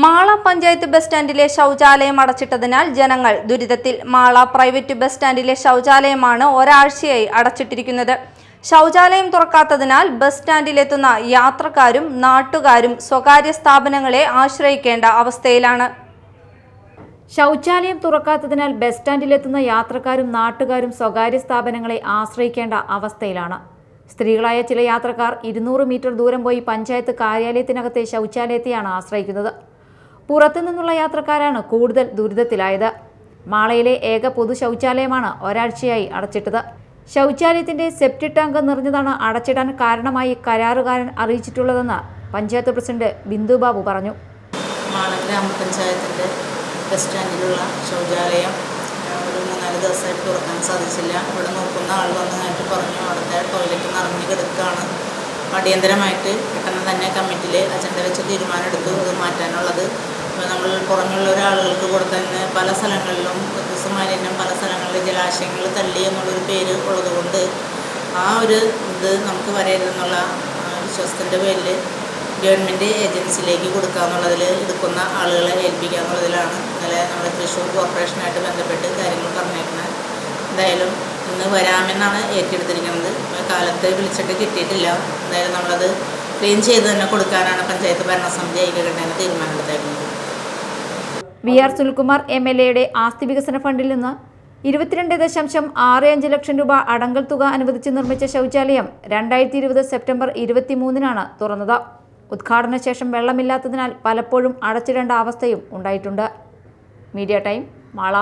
Mala panchayat bus സ്റ്റാൻഡിലെ ശൗചാലയം അടച്ചിട്ടതിനാൽ ജനങ്ങൾ ദുരിതത്തിൽ. മാള പ്രൈവറ്റ് ബസ് സ്റ്റാൻഡിലെ ശൗചാലയമാണ് ഒരാഴ്ചയായി അടച്ചിട്ടിരിക്കുന്നത്. ശൗചാലയം തുറക്കാത്തതിനാൽ ബസ് സ്റ്റാൻഡിലെത്തുന്ന യാത്രക്കാരും നാട്ടുകാരും സ്വകാര്യ സ്ഥാപനങ്ങളെ ആശ്രയിക്കേണ്ട അവസ്ഥയിലാണ്. ശൗചാലയം തുറക്കാത്തതിനാൽ ബസ് സ്റ്റാൻഡിലെത്തുന്ന യാത്രക്കാരും നാട്ടുകാരും സ്വകാര്യ സ്ഥാപനങ്ങളെ ആശ്രയിക്കേണ്ട അവസ്ഥയിലാണ്. സ്ത്രീകളായ ചില യാത്രക്കാർ ഇരുന്നൂറ് മീറ്റർ ദൂരം പോയി പഞ്ചായത്ത് കാര്യാലയത്തിനകത്തെ ശൗചാലയത്തെയാണ് ആശ്രയിക്കുന്നത്. പുറത്തുനിന്നുള്ള യാത്രക്കാരാണ് കൂടുതൽ ദുരിതത്തിലായത്. മാളയിലെ ഏക പൊതു ശൗചാലയമാണ് ഒരാഴ്ചയായി അടച്ചിട്ടത്. ശൗചാലയത്തിന്റെ സെപ്റ്റി ടാങ്ക് നിറഞ്ഞതാണ് അടച്ചിടാൻ കാരണമായി കരാറുകാരൻ അറിയിച്ചിട്ടുള്ളതെന്ന് പഞ്ചായത്ത് പ്രസിഡന്റ് ബിന്ദു ബാബു പറഞ്ഞു. മാള ഗ്രാമപഞ്ചായത്തിന്റെ ബസ് സ്റ്റാൻഡിലുള്ള ശൗചാലയം ഒരു മൂന്നാൽ ദിവസമായിട്ട് തുറക്കാൻ സാധിച്ചില്ല. ഇവിടെ നോക്കുന്ന ആൾ വന്നതായിട്ട് പറഞ്ഞു അവിടുത്തെ ടോയ്ലറ്റ് നിറഞ്ഞു കിടക്കുകയാണ്. അടിയന്തരമായിട്ട് പെട്ടെന്ന് തന്നെ കമ്മിറ്റിയിൽ അജണ്ട വെച്ച് തീരുമാനമെടുത്തു. അത് മാറ്റാനുള്ളത്. ഇപ്പോൾ നമ്മൾ പുറമെയുള്ള ഒരാളുകൾക്ക് കൊടുത്തന്നെ പല സ്ഥലങ്ങളിലും ദിവസം മാലിന്യം പല സ്ഥലങ്ങളിലും ജലാശയങ്ങൾ തള്ളി എന്നുള്ളൊരു പേര് ഉള്ളതുകൊണ്ട് ആ ഒരു ഇത് നമുക്ക് വരരുതെന്നുള്ള വിശ്വാസത്തിന്റെ പേരിൽ ഗവൺമെന്റ് ഏജൻസിയിലേക്ക് കൊടുക്കുക എന്നുള്ളതിൽ എടുക്കുന്ന ആളുകളെ ഏൽപ്പിക്കുക എന്നുള്ളതിലാണ് ഇന്നലെ നമ്മുടെ തൃശ്ശൂർ കോർപ്പറേഷനായിട്ട് ബന്ധപ്പെട്ട് കാര്യങ്ങൾ പറഞ്ഞേക്കുന്നത് എന്തായാലും ഇന്ന് വരാമെന്നാണ് ഏറ്റെടുത്തിരിക്കുന്നത്. കാലത്ത് വിളിച്ചിട്ട് കിട്ടിയിട്ടില്ല. എന്തായാലും നമ്മളത് ക്ലീൻ ചെയ്ത് തന്നെ കൊടുക്കാനാണ് പഞ്ചായത്ത് ഭരണസമിതി ഐക്യകണ്ഠേന തീരുമാനമെടുത്തേക്കുന്നത്. V R Sunilkumar M L എയുടെ ആസ്തി വികസന ഫണ്ടിൽ നിന്ന് ഇരുപത്തിരണ്ട് ദശാംശം ആറ് അഞ്ച് ലക്ഷം രൂപ അടങ്കൽ തുക അനുവദിച്ച് നിർമ്മിച്ച ശൗചാലയം രണ്ടായിരത്തി ഇരുപത് സെപ്റ്റംബർ ഇരുപത്തിമൂന്നിനാണ് തുറന്നത്. ഉദ്ഘാടന ശേഷം വെള്ളമില്ലാത്തതിനാൽ പലപ്പോഴും അടച്ചിടേണ്ട അവസ്ഥയും ഉണ്ടായിട്ടുണ്ട്. Media time Mala.